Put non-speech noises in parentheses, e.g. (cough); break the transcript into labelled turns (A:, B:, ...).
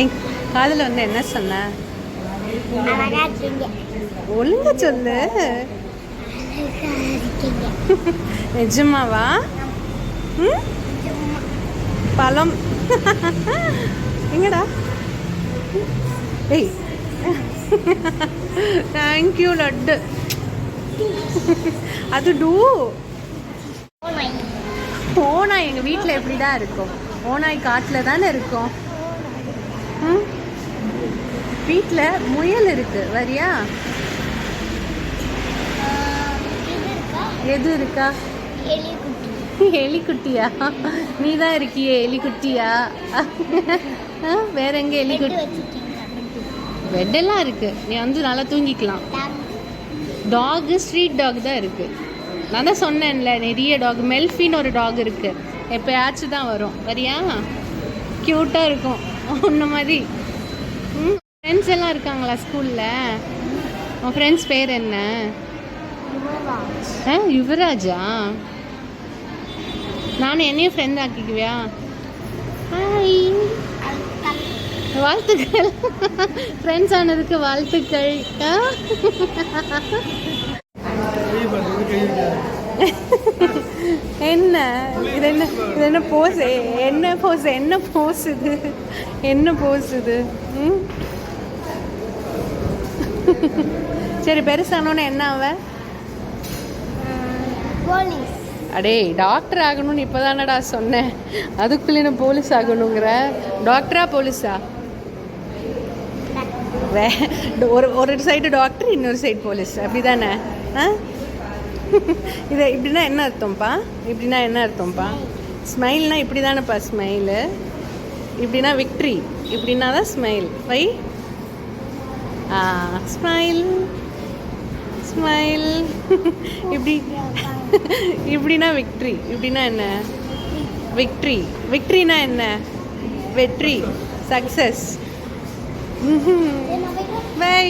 A: என் காதில் வந்து என்ன சொன்ன? ஒழுங்கா சொல்லு. நிஜமாவா? பழம். எங்கடா? ஏய். Thank you laddu. அது டூ. ஓனாய் எங்கள் வீட்டில் எப்படி தான் இருக்கும்? ஓனாய் காட்டில் தானே இருக்கும்? வீட்டில் முயல் இருக்கு வரியா? எது இருக்கா? எலிக்குட்டியா? நீ தான் இருக்கியே எலிக்குட்டியா? வேற எங்க எலிக்குட்டி? பெட்டெல்லாம் இருக்கு. நீ வந்து நல்லா தூங்கிக்கலாம். டாக் ஸ்ட்ரீட் டாக் தான் இருக்கு. நான் தான் சொன்னேன்ல நிறைய டாக் மெல்ஃபின்னு ஒரு டாக் இருக்கு. எப்பயாச்சும் தான் வரும். வரியா? க்யூட்டாக இருக்கும். உன்ன மாதிரி. ம் ஃப்ரெண்ட்ஸ் எல்லாம் இருக்காங்களா ஸ்கூலில் உன் ஃப்ரெண்ட்ஸ் பேர் என்ன? ஆ யுவராஜா? நானும் என்னையும் ஃப்ரெண்ட் ஆக்கிக்குவியா? ஹாய் வாழ்த்துக்கள். ஃப்ரெண்ட்ஸ் ஆனதுக்கு வாழ்த்துக்கள். ஆ? (laughs) என்ன? இது என்ன? இது என்ன போஸ் என்ன போஸ் என்ன போஸ் இது? என்ன போஸ் இது? ம்? சரி பெருசானோன்னு என்ன அவ?
B: போலீஸ்.
A: அடே டாக்டர் ஆகணும்னு இப்போதானடா சொன்னேன் அதுக்குள்ளே நான் போலீஸ் ஆகணுங்கிற? டாக்டரா போலீஸா ஒரு ஒரு சைடு டாக்டர் இன்னொரு சைடு போலீஸ் அப்படி தானே ஆ? (laughs) இது இப்படின்னா என்ன அர்த்தம்ப்பா? இப்படின்னா என்ன அர்த்தம்ப்பா? ஸ்மைல்னா இப்படி தானேப்பா ஸ்மைலு. இப்படின்னா விக்ட்ரி (laughs) (laughs) இப்படின்னா தான் ஸ்மைல் வை ஆ ஸ்மைல் ஸ்மைல் இப்படி இப்படின்னா விக்ட்ரி இப்படின்னா என்ன? விக்ட்ரி விக்ட்ரினா என்ன? வெற்றி. Success by